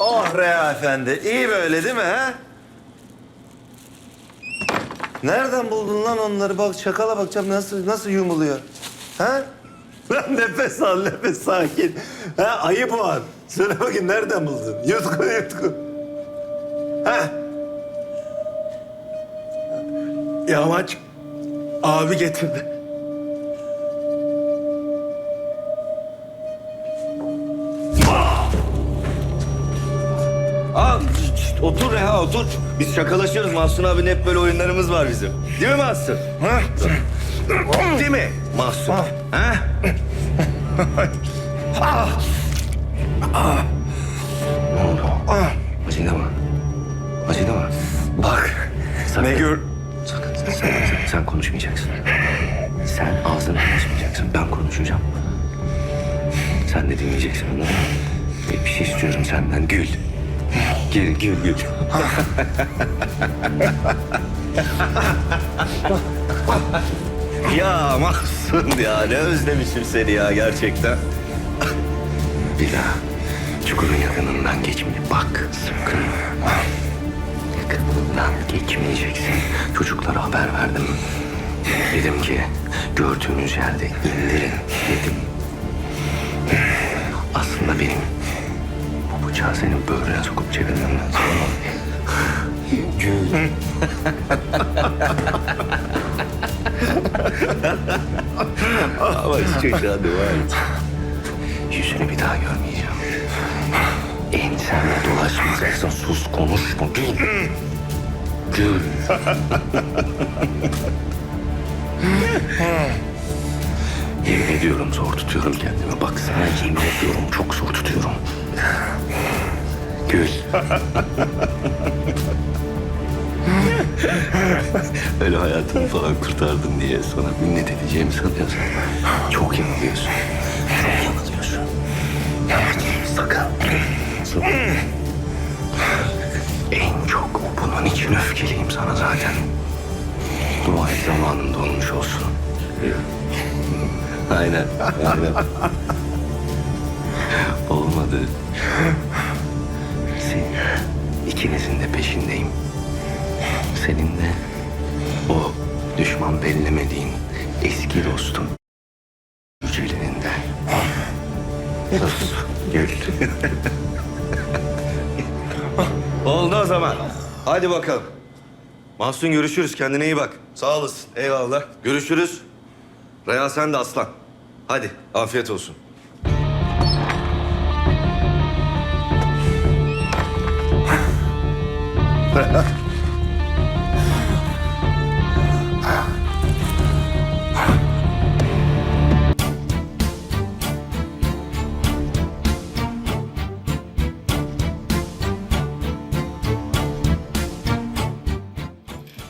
Oh Rea Efendi. iyi böyle değil mi ha? Nereden buldun lan onları? Bak çakala bakacağım nasıl nasıl yumuluyor. Ha? Lan nefes al, nefes sakin. Ha, ayıp var. Söyle bakayım nereden buldun? Yutku, yutku. Ha? Yamaç abi getirdi. Otur Reha otur. Biz şakalaşıyoruz. Mahsun abinin hep böyle oyunlarımız var bizim. Değil mi Mahsun? Ha? Değil mi Mahsun? Ha? Ne oldu? Acıdı mı? Acıdı mı? Bak. Ne gör... Sakın sen, sen, sen, sen konuşmayacaksın. Sen ağzını açmayacaksın. Ben konuşacağım. Sen de dinleyeceksin anladın mı? Bir şey istiyorum senden. Gül. Gül, gül, gül. ya Mahsun ya ne özlemişim seni ya gerçekten. Bir daha çukurun yakınından geçme. Bak sakın. Yakınından geçmeyeceksin. Çocuklara haber verdim. Dedim ki gördüğünüz yerde indirin dedim. Aslında benim bu bıçağı senin böğrüne sokup. Gül. Ama şu çocuğa dua et. Yüzünü bir daha görmeyeceğim. Ensemle dolaşmayacaksın. Sus konuşma. Gül. Gül. Yemin ediyorum zor tutuyorum kendimi. Bak sana yemin ediyorum çok zor tutuyorum. Gül. Öyle hayatımı falan kurtardın diye sana minnet edeceğimi sanıyorsun. Çok yanılıyorsun. Çok yanılıyorsun. Sakın. Sakın. En çok bunun için öfkeliyim sana zaten. Dua et zamanında olmuş olsun. Aynen, aynen. Olmadı. Senin, ikinizin de peşindeyim. Senin de o düşman bellemediğin eski dostun Yücel'inin de. Sus, gül. Oldu o zaman. Hadi bakalım. Mahsun görüşürüz. Kendine iyi bak. Sağ olasın. Eyvallah. Görüşürüz. Reha sen de aslan. Hadi afiyet olsun.